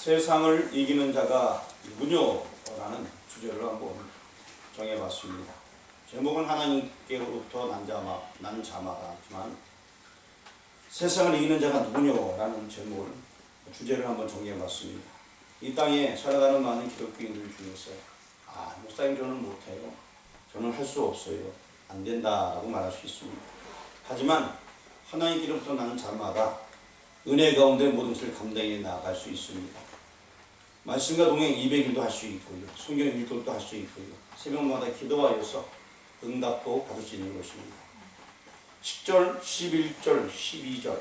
세상을 이기는 자가 누구뇨라는 주제를 한번 정해봤습니다. 제목은 하나님께로부터 난 자마, 난 자마다지만 세상을 이기는 자가 누구뇨라는 제목을 주제를 한번 정해봤습니다. 이 땅에 살아가는 많은 기독교인들 중에서 아 목사님 저는 못해요. 저는 할 수 없어요. 안 된다라고 말할 수 있습니다. 하지만 하나님께로부터 나는 자마다 은혜 가운데 모든 것을 감당해 나아갈 수 있습니다. 말씀과 동행 200일도 할 수 있고요. 성경 읽기도 할 수 있고요. 새벽마다 기도하여서 응답도 받을 수 있는 것입니다. 10절, 11절, 12절,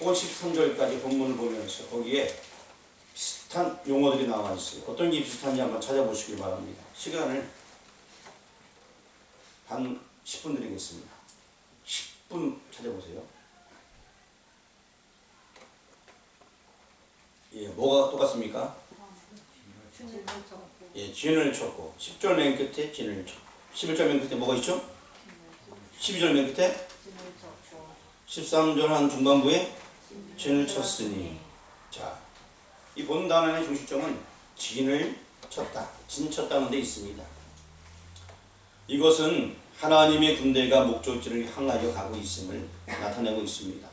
혹은 13절까지 본문을 보면서 거기에 비슷한 용어들이 나와 있어요. 어떤 게 비슷한지 한번 찾아보시기 바랍니다. 시간을 한 10분 드리겠습니다. 10분 찾아보세요. 예, 뭐가 똑같습니까? 예, 진을 쳤고 10절 맨 끝에 진을 쳤고 11절 맨 끝에 뭐가 있죠? 12절 맨 끝에 13절 한 중반부에 진을 쳤으니 자, 이 본 단원의 중심점은 진을 쳤다. 진 쳤다는 데 있습니다. 이것은 하나님의 군대가 목적지를 향하여 가고 있음을 나타내고 있습니다.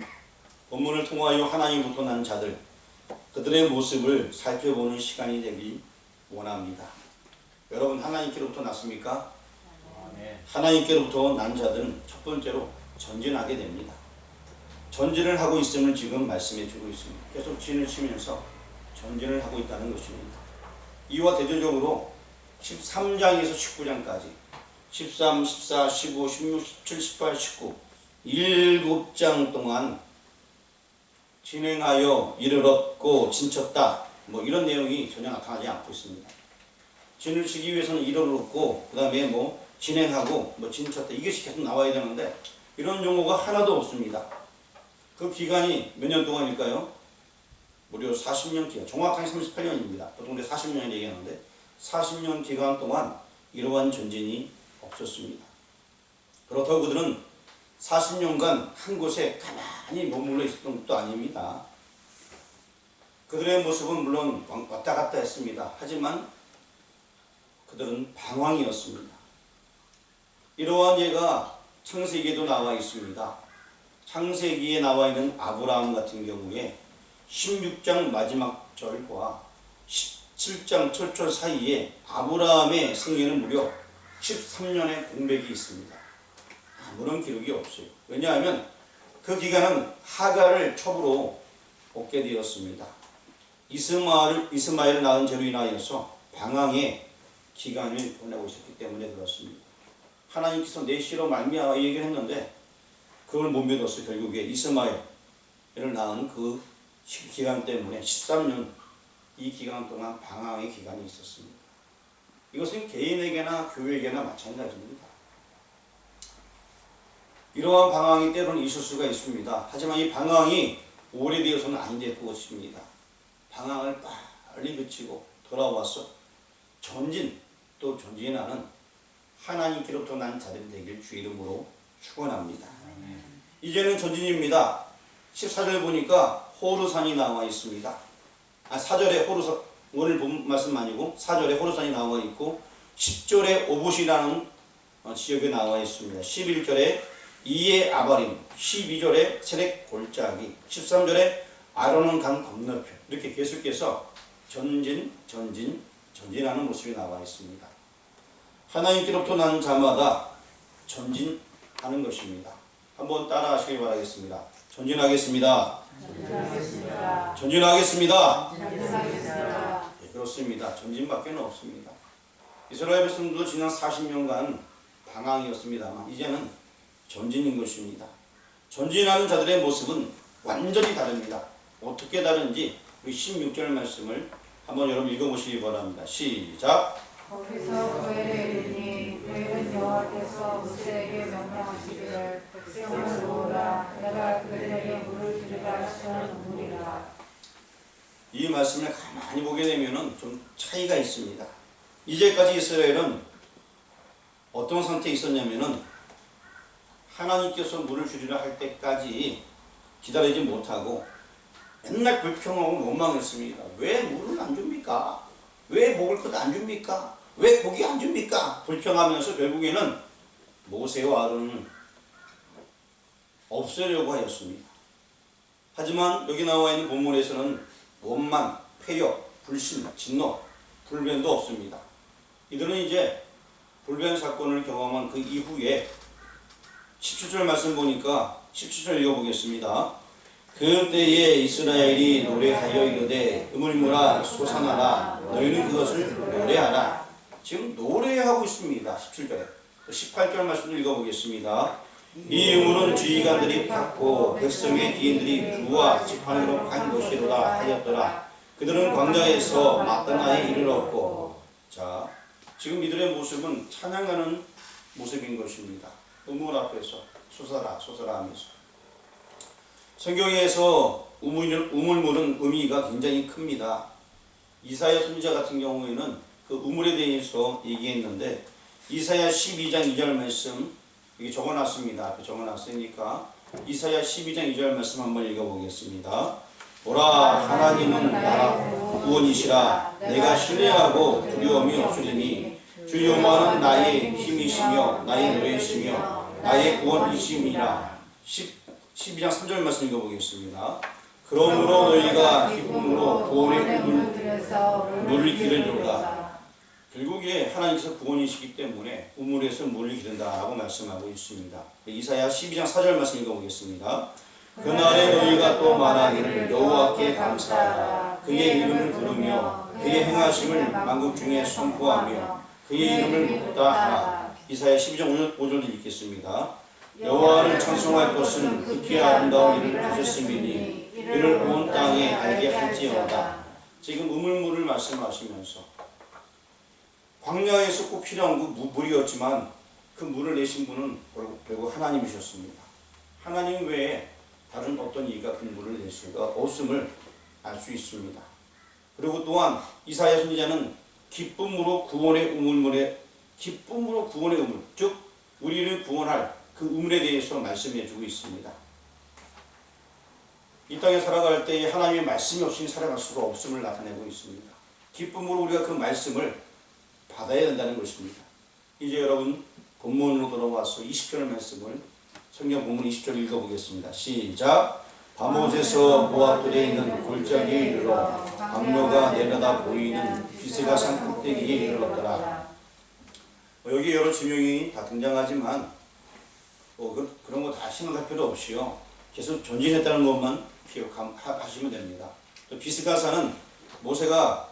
본문을 통하여 하나님부터 난 자들, 그들의 모습을 살펴보는 시간이 되길 원합니다. 여러분 하나님께로부터 났습니까? 하나님께로부터 난 자들은 첫 번째로 전진하게 됩니다. 전진을 하고 있음을 지금 말씀해 주고 있습니다. 계속 진을 치면서 전진을 하고 있다는 것입니다. 이와 대조적으로 13장에서 19장까지 13, 14, 15, 16, 17, 18, 19 7장 동안 진행하여 이를 얻고 진쳤다. 뭐 이런 내용이 전혀 나타나지 않고 있습니다. 진을 치기 위해서는 이를 얻고 그 다음에 뭐 진행하고 뭐 진쳤다 이것이 계속 나와야 되는데 이런 용어가 하나도 없습니다. 그 기간이 몇 년 동안일까요? 무려 40년 기간, 정확하게 38년입니다. 보통 40년 얘기하는데 40년 기간 동안 이러한 전쟁이 없었습니다. 그렇다고 그들은 40년간 한 곳에 가만히 머물러 있었던 것도 아닙니다. 그들의 모습은 물론 왔다 갔다 했습니다. 하지만 그들은 방황이었습니다. 이러한 예가 창세기에도 나와 있습니다. 창세기에 나와 있는 아브라함 같은 경우에 16장 마지막 절과 17장 철절 사이에 아브라함의 생애는 무려 13년의 공백이 있습니다. 아무런 기록이 없어요. 왜냐하면 그 기간은 하가를 첩으로 얻게 되었습니다. 이스마엘, 이스마엘을 낳은 죄로 인하여서 방황의 기간을 보내고 있었기 때문에 그렇습니다. 하나님께서 내시로 말미암아 얘기를 했는데 그걸 못 믿었어 결국에 이스마엘을 낳은 그 기간 때문에 13년 이 기간 동안 방황의 기간이 있었습니다. 이것은 개인에게나 교회에게나 마찬가지입니다. 이러한 방황이 때로는 있을 수가 있습니다. 하지만 이 방황이 오래되어서는 안될 것입니다. 방황을 빨리 그치고 돌아와서 전진 또 전진하는 하나님께로부터 난 자들이 되길 주 이름으로 축원합니다. 이제는 전진입니다. 14절 보니까 호르산이 나와 있습니다. 아, 4절에 호르산 오늘 본 말씀 아니고 4절에 호르산이 나와 있고 10절에 오봇이라는 어, 지역에 나와 있습니다. 11절에 이에 아바림, 12절에 세렉 골짜기, 13절에 아론은 강 건너편 이렇게 계속해서 전진, 전진, 전진하는 모습이 나와 있습니다. 하나님께로부터 난 자마다 전진하는 것입니다. 한번 따라하시기 바라겠습니다. 전진하겠습니다. 전진하겠습니다. 전진하겠습니다. 전진하겠습니다. 네, 그렇습니다. 전진밖에 없습니다. 이스라엘 백성도 지난 40년간 방황이었습니다만 이제는 전진인 것입니다. 전진하는 자들의 모습은 완전히 다릅니다. 어떻게 다른지 우리 16절 말씀을 한번 여러분 읽어보시기 바랍니다. 시작. 거기서 그에게 이르니 그는 여호와께서 모세에게 명령하시기를 백성을 모으라 내가 그들에게 물을 주리라 하시느니라 이 말씀을 가만히 보게 되면은 좀 차이가 있습니다. 이제까지 이스라엘은 어떤 상태에 있었냐면은 하나님께서 물을 주리라 할 때까지 기다리지 못하고 맨날 불평하고 원망했습니다. 왜 물을 안 줍니까? 왜 먹을 것안 줍니까? 왜 고기 안 줍니까? 불평하면서 결국에는 모세와 아론은 없애려고 하였습니다. 하지만 여기 나와 있는 본문에서는 원망, 폐역, 불신, 진노, 불변도 없습니다. 이들은 이제 불변 사건을 경험한 그 이후에 17절 말씀 보니까 17절 읽어보겠습니다. 그때에 이스라엘이 노래하여 이르되 음을무라 솟아나라. 너희는 그것을 노래하라. 지금 노래하고 있습니다. 17절에. 18절 말씀을 읽어보겠습니다. 이 음울은 주의관들이 팠고 백성의 기인들이 주와 지팡이로 판 것이로다 하였더라. 그들은 광야에서 마따나에 이르렀고. 자 지금 이들의 모습은 찬양하는 모습인 것입니다 음울 앞에서 솟아라 솟아라 하면서 성경에서 우물, 우물물은 의미가 굉장히 큽니다. 이사야 선지자 같은 경우에는 그 우물에 대해서 얘기했는데 이사야 12장 2절 말씀 여기 적어놨습니다. 적어놨으니까 이사야 12장 2절 말씀 한번 읽어보겠습니다. 보라 하나님은 나라 구원이시라 내가 신뢰하고 두려움이 없으리니 주 여호와는 나의 힘이시며 나의 노래이시며 나의 구원이심이라 10 12장 3절 말씀 읽어보겠습니다. 그러므로 너희가 기쁨으로 구원의 꿈을 물을 기르리로다. 결국에 하나님께서 구원이시기 때문에 우물에서 물을 기른다라고 말씀하고 있습니다. 이사야 12장 4절 말씀 읽어보겠습니다. 그날에 너희가 또 말하기를 여호와께 감사하라 그의 이름을 부르며 그의 행하심을 만국 중에 선포하며 그의 이름을 묻다 하라 이사야 12장 5절 읽겠습니다. 여호와를 찬송할 것은 극히 아름다운 일을 하셨음이니 이를 온 땅에 알게 할지어다. 지금 우물물을 말씀하시면서 광야에서 꼭 필요한 그 무- 물이었지만 그 물을 내신 분은 결국- 결국 하나님이셨습니다. 하나님 외에 다른 어떤 이가 그 물을 낼 수가 없음을 알 수 있습니다. 그리고 또한 이사야 선지자는 기쁨으로 구원의 우물물에 기쁨으로 구원의 우물 즉 우리를 구원할 그 우물에 대해서 말씀해 주고 있습니다. 이 땅에 살아갈 때 하나님의 말씀이 없이 살아갈 수가 없음을 나타내고 있습니다. 기쁨으로 우리가 그 말씀을 받아야 된다는 것입니다. 이제 여러분 본문으로 돌아와서 20절 말씀을 성경 본문 20절 읽어보겠습니다. 시작. 밤옷에서 모압돌에 있는 골짜기에 이르러 강로가 내려다 보이는 비스가 산 꼭대기에 이르렀더라. 뭐 여기 여러 지명이 다 등장하지만 뭐 그, 그런 거다 생각할 필요 없이요. 계속 전진했다는 것만 기억하시면 됩니다. 또 비스가산은 모세가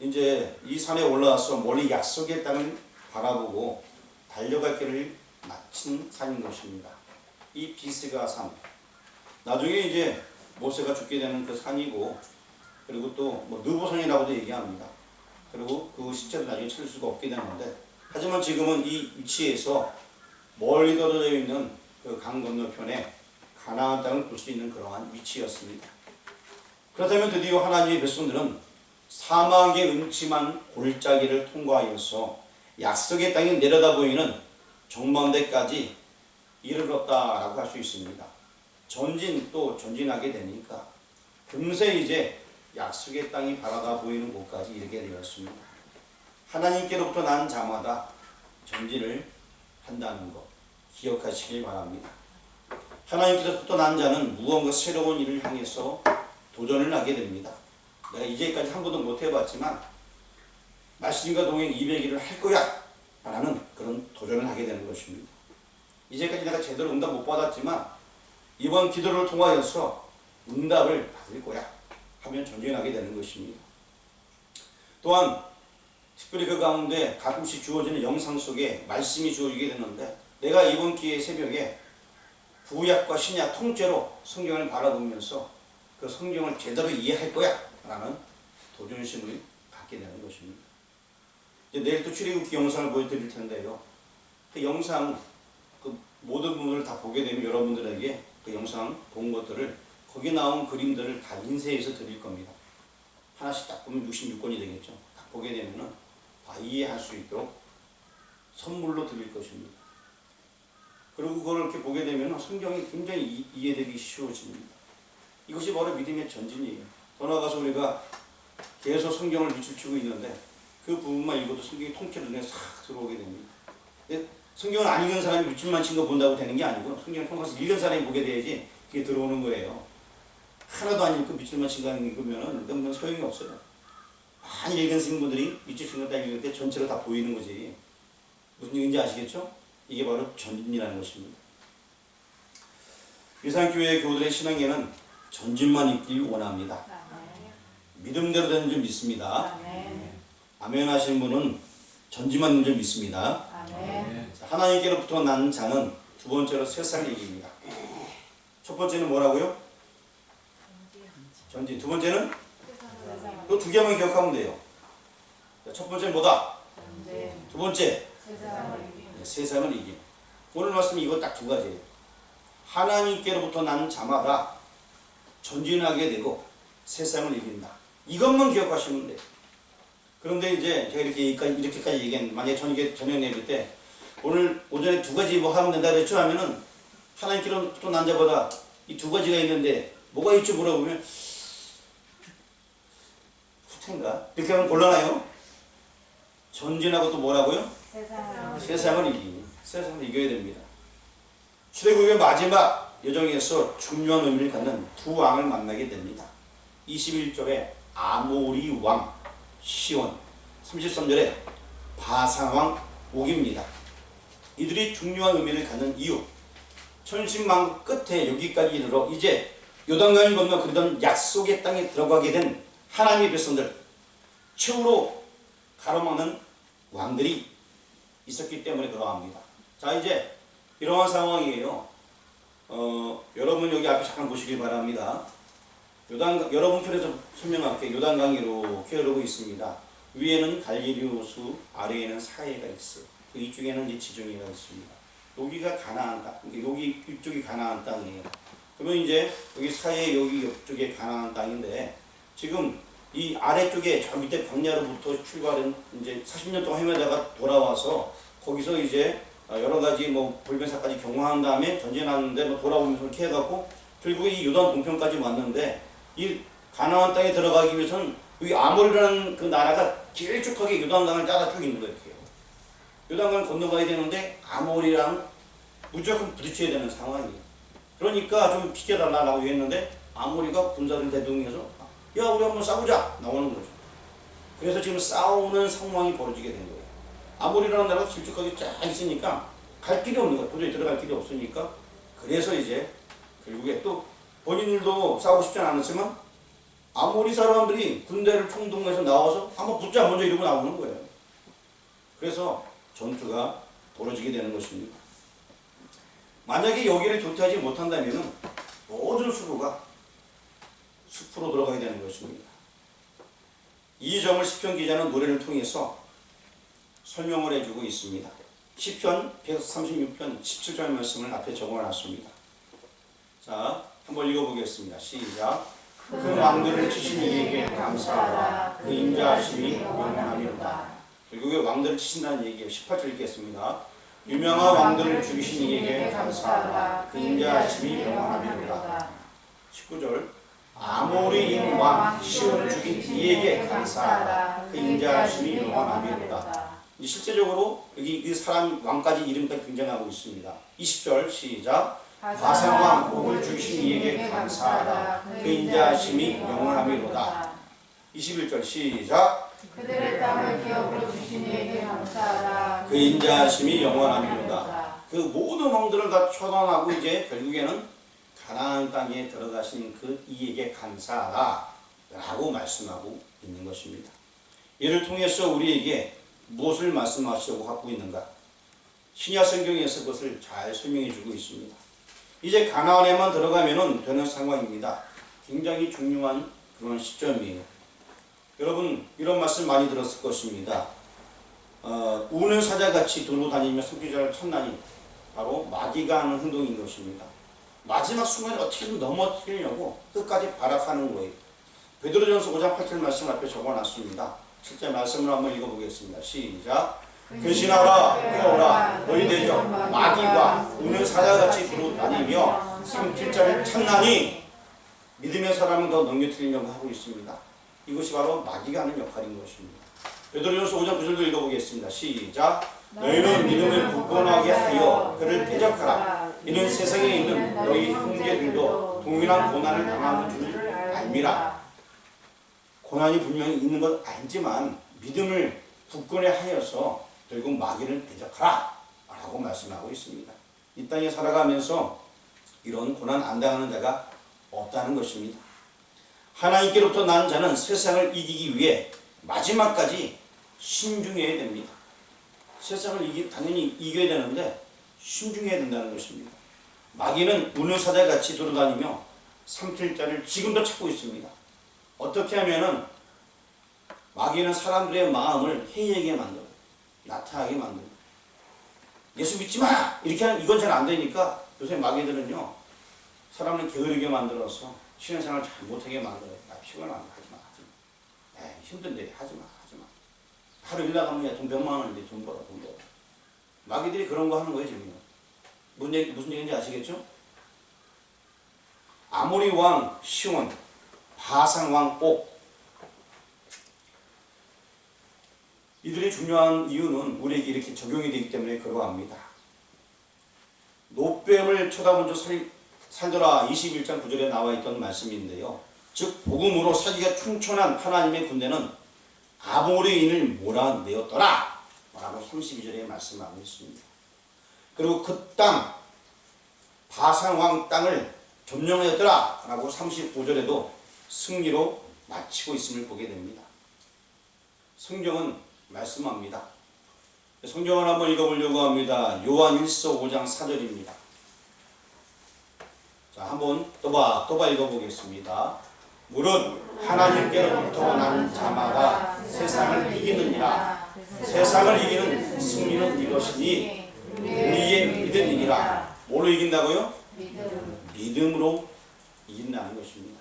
이제 이 산에 올라와서 멀리 약속의 땅을 바라보고 달려갈 길을 마친 산인 것입니다. 이 비스가산. 나중에 이제 모세가 죽게 되는 그 산이고 그리고 또뭐 느보산이라고도 얘기합니다. 그리고 그 시체를 나중에 찾을 수가 없게 되는데 하지만 지금은 이 위치에서 멀리 떨어져 있는 그 강 건너편에 가나안 땅을 볼 수 있는 그러한 위치였습니다. 그렇다면 드디어 하나님의 백성들은 사막의 음침한 골짜기를 통과하여서 약속의 땅에 내려다 보이는 정망대까지 이르렀다라고 할 수 있습니다. 전진 또 전진하게 되니까 금세 이제 약속의 땅이 바라다 보이는 곳까지 이르게 되었습니다. 하나님께로부터 난 자마다 전진을 한다는 것 기억하시길 바랍니다. 하나님께로부터 난 자는 무언가 새로운 일을 향해서 도전을 하게 됩니다. 내가 이제까지 한 번도 못 해봤지만 말씀과 동행 200일을 할 거야 라는 그런 도전을 하게 되는 것입니다. 이제까지 내가 제대로 응답 못 받았지만 이번 기도를 통하여서 응답을 받을 거야 하면 전진하게 되는 것입니다. 또한 특별히 그 가운데 가끔씩 주어지는 영상 속에 말씀이 주어지게 되는데 내가 이번 기회 새벽에 구약과 신약 통째로 성경을 바라보면서 그 성경을 제대로 이해할 거야 라는 도전심을 갖게 되는 것입니다. 이제 내일 또 출애굽기 영상을 보여드릴 텐데요. 그 영상 그 모든 분들 다 보게 되면 여러분들에게 그 영상 본 것들을 거기 나온 그림들을 다 인쇄해서 드릴 겁니다. 하나씩 딱 보면 66권이 되겠죠. 딱 보게 되면은 다 이해할 수 있도록 선물로 드릴 것입니다. 그리고 그걸 이렇게 보게 되면 성경이 굉장히 이- 이해되기 쉬워집니다. 이것이 바로 믿음의 전진이에요. 더 나아가서 우리가 계속 성경을 밑줄치고 있는데 그 부분만 읽어도 성경이 통째로 눈에 싹 들어오게 됩니다. 성경을 안 읽은 사람이 밑줄만 친 거 본다고 되는 게 아니고 성경을 통해서 읽은 사람이 보게 돼야지 그게 들어오는 거예요. 하나도 안 읽고 밑줄만 친거 읽으면 그건 소용이 없어요. 많이 읽은 친구들이 밑줄 친거다 읽을 때 전체로 다 보이는 거지. 무슨 얘기인지 아시겠죠? 이게 바로 전진이라는 것입니다. 유산교회 교우들의 신앙에는 전진만 있길 원합니다. 믿음대로 되는 줄 믿습니다. 아멘. 아멘 하시는 분은 전진만 있는 줄 믿습니다. 하나님께로부터 난 자는 두 번째로 세상을 이깁니다. 첫 번째는 뭐라고요? 전진. 두 번째는 또 두 개만 기억하면 돼요. 자, 첫 번째는 뭐다? 두 번째 네, 세상을 이김. 오늘 말씀이 이거 딱 두 가지예요. 하나님께로부터 난 자마다 전진하게 되고 세상을 이긴다. 이것만 기억하시면 돼요. 그런데 이제 제가 이렇게 이렇게까지 얘기한 만약에 저녁 저녁 예배 때 오늘 오전에 두 가지 뭐 하면 된다 그랬죠 하면은 하나님께로부터 난 자보다 이 두 가지가 있는데 뭐가 있지 물어보면 후퇴인가? 이렇게 하면 곤란해요. 전진하고 또 뭐라고요? 세상을 세상을 이기니 세상을 이겨야 됩니다. 출애굽의 마지막 여정에서 중요한 의미를 갖는 두 왕을 만나게 됩니다. 21절에 아모리 왕 시온, 33절에 바산 왕 옥입니다. 이들이 중요한 의미를 갖는 이유. 천신만 끝에 여기까지 이르러 이제 요단강을 건너 그러던 약속의 땅에 들어가게 된 하나님의 백성들 최후로 가로막는 왕들이 있었기 때문에 그러합니다. 자 이제 이러한 상황이에요. 어, 여러분 여기 앞에 잠깐 보시길 바랍니다. 요단 여러분 편에서 설명할게요. 요단강이 이렇게 흐르고 있습니다. 위에는 갈릴리 호수, 아래에는 사해가 있어요. 그 이쪽에는 이제 지중해가 있습니다. 여기가 가나안 땅, 여기 이쪽이 가나안 땅이에요. 그러면 이제 여기 사해 여기 옆쪽에 가나안 땅인데 지금 이 아래쪽에 저 밑에 광야로부터 출발한 이제 40년 동안 헤매다가 돌아와서 거기서 이제 어, 여러 가지 뭐 불변사까지 경험한 다음에 전진하는데 뭐 돌아오면서 이렇게 해갖고 결국에 이 요단 동편까지 왔는데 이 가나안 땅에 들어가기 위해서는 여기 아모리라는 그 나라가 길쭉하게 요단강을 따라 쭉 있는 거예요. 요단강을 건너가야 되는데 아모리랑 무조건 부딪혀야 되는 상황이에요. 그러니까 좀 비켜달라고 했는데 아모리가 군사를 대동해서 야 우리 한번 싸우자 나오는 거죠. 그래서 지금 싸우는 상황이 벌어지게 된 거예요. 아모리라는 나라가 길쭉하게 쫙 있으니까 갈 길이 없는 거예요. 도저히 들어갈 길이 없으니까 그래서 이제 결국에 또 본인들도 싸우고 싶지 않았지만 아모리 사람들이 군대를 총동해서 나와서 한번 붙자 먼저 이러고 나오는 거예요. 그래서 전투가 벌어지게 되는 것입니다. 만약에 여기를 교태하지 못한다면 모든 수고가 숲으로 들어가게 되는 것입니다. 이 점을 시편 기자는 노래를 통해서 설명을 해주고 있습니다. 시편 136편 17절 말씀을 앞에 적어놨습니다. 자, 한번 읽어보겠습니다. 시작. 그 왕들을 치신 이에게 감사하라. 그 인자하심이 영원하리로다. 결국에 왕들을 치신다는 얘기예요. 18절 읽겠습니다. 유명한 왕들을 죽이신 이에게 감사하라. 그 인자하심이 영원하리로다. 19절 아모리인 왕 시온을 죽인 이에게 감사하라. 그 인자하심이 영원하리로다. 이 실제적으로 여기 이 사람 왕까지 이름까지 등장하고 있습니다. 20절 시작. 바산왕 옥을 죽이신 이에게 감사하라. 그 인자하심이 영원하미로다. 21절 시작. 그들의 땅을 기업으로 주신 이에게 감사하라. 그 인자하심이 영원하미로다. 그 모든 왕들을 다 처단하고 이제 결국에는 가나안 땅에 들어가신 그 이에게 감사하라 라고 말씀하고 있는 것입니다. 이를 통해서 우리에게 무엇을 말씀하시려고 하고 있는가? 신약 성경에서 그것을 잘 설명해 주고 있습니다. 이제 가나안에만 들어가면 되는 상황입니다. 굉장히 중요한 그런 시점이에요. 여러분 이런 말씀 많이 들었을 것입니다. 어, 우는 사자같이 돌고 다니며 성기자를 찾나니 바로 마귀가 하는 행동인 것입니다. 마지막 순간에 어떻게든 넘어뜨리려고 끝까지 발악하는 거예요. 베드로전서 5장 8절 말씀 앞에 적어놨습니다. 실제 말씀을 한번 읽어보겠습니다. 시작. 근신하라 깨어라 너희 대적 마귀가 우는 사자같이 두루 다니며 성길자를 찾나니 믿음의 사람은 더 넘겨뜨리려고 하고 있습니다. 이것이 바로 마귀가 하는 역할인 것입니다. 베드로전서 5장 9절도 읽어보겠습니다. 시작. 너희는 믿음을 굳건하게 하여 그를 대적하라. 이는 세상에 있는 너희 형제들도 동일한 고난을 당하는 줄 알미라. 고난이 분명히 있는 것 알지만 믿음을 굳건히 하여서 결국 마귀를 대적하라 라고 말씀하고 있습니다. 이 땅에 살아가면서 이런 고난 안 당하는 자가 없다는 것입니다. 하나님께로부터 난 자는 세상을 이기기 위해 마지막까지 신중해야 됩니다. 세상을 이기, 당연히 이겨야 되는데 신중해야 된다는 것입니다. 마귀는 운유사자 같이 돌아다니며 삼킬 자를 지금도 찾고 있습니다. 어떻게 하면은 마귀는 사람들의 마음을 해이하게 만들어 나타나게 만들어 예수 믿지 마 이렇게 하는 이건 잘 안 되니까 요새 마귀들은요 사람을 게으르게 만들어서 신앙생활 잘 못하게 만들어요. 나 피곤하면 하지 마 하지 마. 에이, 힘든데 하지 마 하지 마. 하루 일 나가면 돈 백만 원인데 돈 벌어 돈 벌어. 마귀들이 그런 거 하는 거예요 지금. 무슨 얘기 무슨 얘기인지 아시겠죠? 아모리 왕 시온 바상 왕 옥 이들이 중요한 이유는 우리에게 이렇게 적용이 되기 때문에 그러합니다. 노뱀을 쳐다본 적 살, 살더라 21장 9절에 나와 있던 말씀인데요. 즉 복음으로 사기가 충천한 하나님의 군대는 아모리인을 몰아내었더라 라고 32절에 말씀하고 있습니다. 그리고 그 땅 바상왕 땅을 점령하였더라 라고 35절에도 승리로 마치고 있음을 보게 됩니다. 성경은 말씀합니다. 성경을 한번 읽어보려고 합니다. 요한 1서 5장 4절입니다. 자, 한번 또봐 또봐 읽어보겠습니다. 무릇 하나님께로부터 난 자마다 세상을 이기느니라. 세상을 이기는 승리는 이것이니 우리의 믿음이니라. 뭘로 이긴다고요? 믿음. 믿음 으로 이긴다는 것입니다.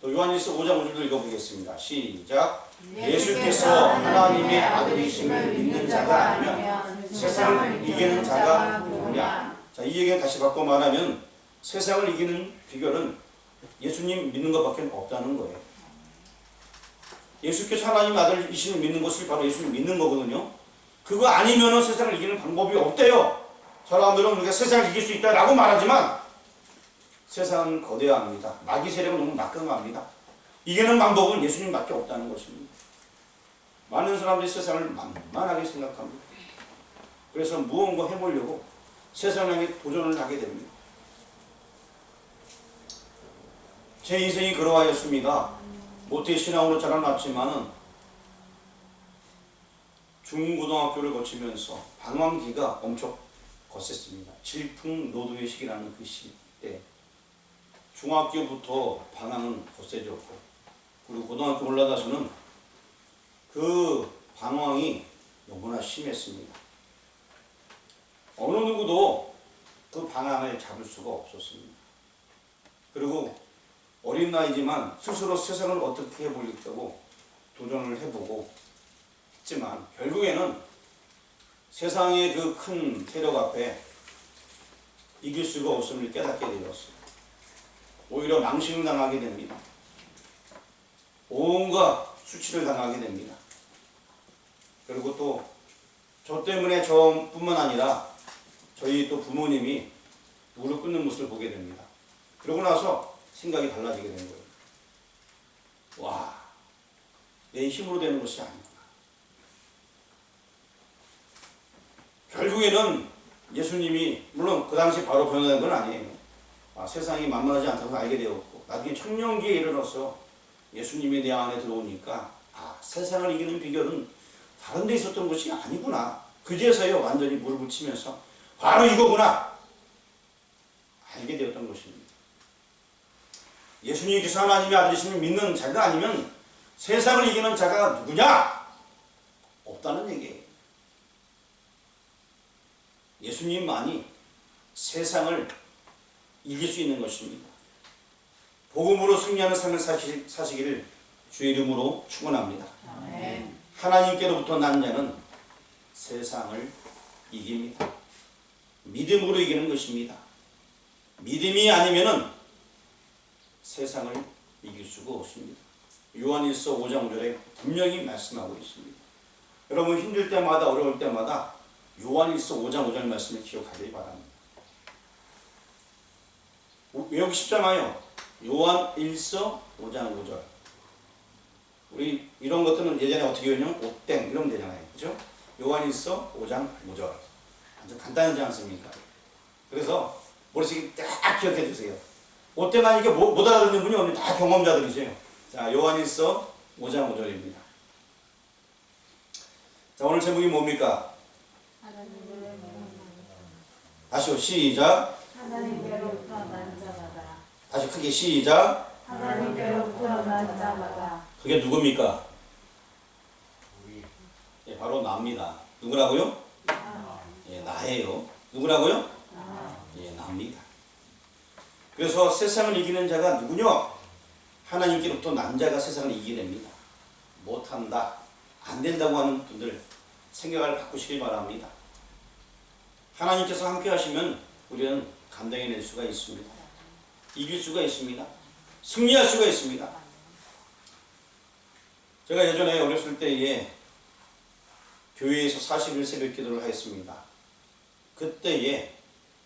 또 요한일서 5장 5절도 읽어보겠습니다. 시작. 예수께서 하나님의 아들이심을 믿는 자가 아니면 세상을 이기는 자가 누구냐? 자, 이 얘기를 다시 바꿔 말하면 세상을 이기는 비결은 예수님 믿는 것밖에 없다는 거예요. 예수께서 하나님 아들이심을 믿는 것을 바로 예수님 믿는 거거든요. 그거 아니면은 세상을 이기는 방법이 없대요. 사람들은 우리가 세상을 이길 수 있다라고 말하지만 세상은 거대합니다. 마귀 세력은 너무 막강합니다. 이기는 방법은 예수님밖에 없다는 것입니다. 많은 사람들이 세상을 만만하게 생각합니다. 그래서 무언가 해보려고 향해 도전을 하게 됩니다. 제 인생이 그러하였습니다. 모태 신앙으로 자라났지만은 중고등학교를 거치면서 방황기가 엄청 거셌습니다. 질풍노도의 시기라는 그때 중학교부터 방황은 거세졌고 그리고 고등학교 올라가서는 그 방황이 너무나 심했습니다. 어느 누구도 그 방황을 잡을 수가 없었습니다. 그리고 어린 나이지만 스스로 세상을 어떻게 해보겠다고 도전을 해보고 했지만 결국에는 세상의 그 큰 세력 앞에 이길 수가 없음을 깨닫게 되었어요. 오히려 망신당하게 됩니다. 온갖 수치를 당하게 됩니다. 그리고 또 저 때문에 저뿐만 아니라 저희 또 부모님이 무릎 꿇는 모습을 보게 됩니다. 그러고 나서 생각이 달라지게 된 거예요. 와, 내 힘으로 되는 것이 아니구 결국에는 예수님이 물론 그 당시 바로 변화된 건 아니에요. 아, 세상이 만만하지 않다고 알게 되었고 나중에 청년기에 이르러서 예수님이 내 안에 들어오니까 아, 세상을 이기는 비결은 다른 데 있었던 것이 아니구나. 그제서야 완전히 무릎을 치면서 바로 이거구나. 알게 되었던 것입니다. 예수님께서 하나님의 아들이심을 믿는 자가 아니면 세상을 이기는 자가 누구냐? 없다는 얘기예요. 예수님만이 세상을 이길 수 있는 것입니다. 복음으로 승리하는 삶을 사시, 사시기를 주의 이름으로 축원합니다. 하나님께로부터 난 자는 세상을 이깁니다. 믿음으로 이기는 것입니다. 믿음이 아니면은 세상을 이길 수가 없습니다. 요한일서 5장 5절에 분명히 말씀하고 있습니다. 여러분 힘들 때마다 어려울 때마다 요한일서 5장 5절 말씀을 기억하길 바랍니다. 외우기 쉽잖아요. 요한일서 5장 5절. 우리 이런 것들은 예전에 어떻게 외우냐면 옷땡 이러면 되잖아요. 그죠? 요한일서 5장 5절. 아주 간단하지 않습니까? 그래서 머릿속에 딱 기억해 주세요. 옷땡 하니까 못, 못 알아듣는 분이 없는 다 경험자들이세요. 자, 요한일서 5장 5절입니다. 자, 오늘 제목이 뭡니까? 다시요, 시작. 하나님께로부터 난 자마다 다시 크게 시작. 하나님께로부터 난 자마다 그게 누굽니까? 예, 바로 나입니다. 누구라고요? 예, 나예요. 누구라고요? 예, 나입니다. 그래서 세상을 이기는 자가 누구냐? 하나님께로부터 난 자가 세상을 이기게 됩니다. 못한다, 안 된다고 하는 분들 생각을 바꾸시길 바랍니다. 하나님께서 함께 하시면 우리는 감당해낼 수가 있습니다. 이길 수가 있습니다. 승리할 수가 있습니다. 제가 예전에 어렸을 때에 교회에서 40일 새벽 기도를 하였습니다. 그때에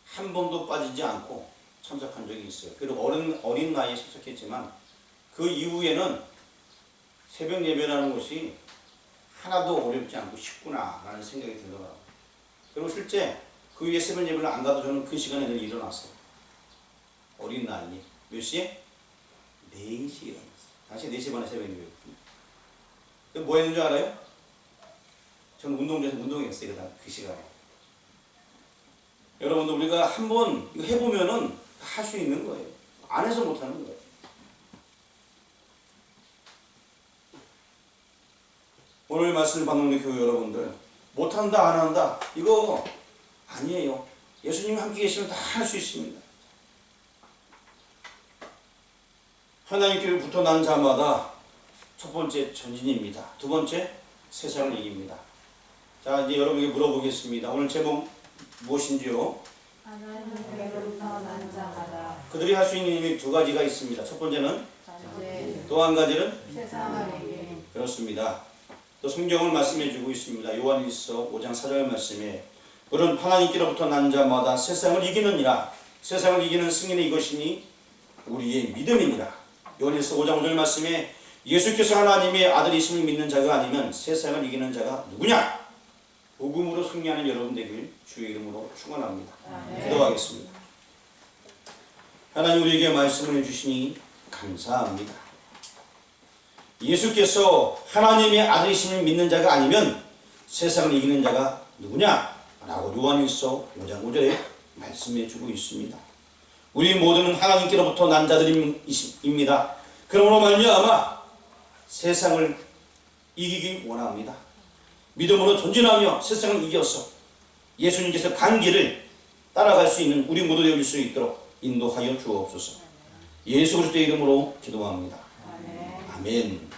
한 번도 빠지지 않고 참석한 적이 있어요. 그리고 어린, 어린 나이에 참석했지만 그 이후에는 새벽 예배라는 것이 하나도 어렵지 않고 쉽구나라는 생각이 들더라고요. 그리고 실제 그 위에 새벽 예배를 안 가도 저는 그 시간에 늘 일어났어요. 어린 나이에. 몇 시에? 4시에 일어났어요. 당시 4시 반에 새벽 예배였거든요. 그뭐 했는 줄 알아요? 저는 운동장에서 운동했어요. 그, 그 시간에. 여러분들 우리가 한번 해보면은 할 수 있는 거예요. 안 해서 못하는 거예요. 오늘 말씀을 받는 교회 여러분들 못한다 안 한다 이거 아니에요. 예수님이 함께 계시면 다 할 수 있습니다. 하나님께로부터 난 자마다 첫 번째 전진입니다. 두 번째 세상을 이깁니다. 자 이제 여러분에게 물어보겠습니다. 오늘 제목 무엇인지요? 하나님께로부터 난 자마다 그들이 할 수 있는 힘이 두 가지가 있습니다. 첫 번째는 또 한 가지는 그렇습니다. 또 성경을 말씀해 주고 있습니다. 요한일서 5장 4절 말씀에 그런 하나님께로부터 난 자마다 세상을 이기느니라. 세상을 이기는 승리는 이것이니 우리의 믿음이니라. 요한일서 5장 5절 말씀에 예수께서 하나님의 아들이심을 믿는 자가 아니면 세상을 이기는 자가 누구냐? 복음으로 승리하는 여러분 되길 주의 이름으로 축원합니다. 기도하겠습니다. 하나님 우리에게 말씀을 해주시니 감사합니다. 예수께서 하나님의 아들이심을 믿는 자가 아니면 세상을 이기는 자가 누구냐? 라고 요한일서 5장 5절에 말씀해 주고 있습니다. 우리 모두는 하나님께로부터 난 자들입니다. 그러므로 말미암아 세상을 이기기 원합니다. 믿음으로 전진하며 세상을 이겨서 예수님께서 간 길을 따라갈 수 있는 우리 모두 되어줄 수 있도록 인도하여 주옵소서. 예수 그리스도의 이름으로 기도합니다. 아멘.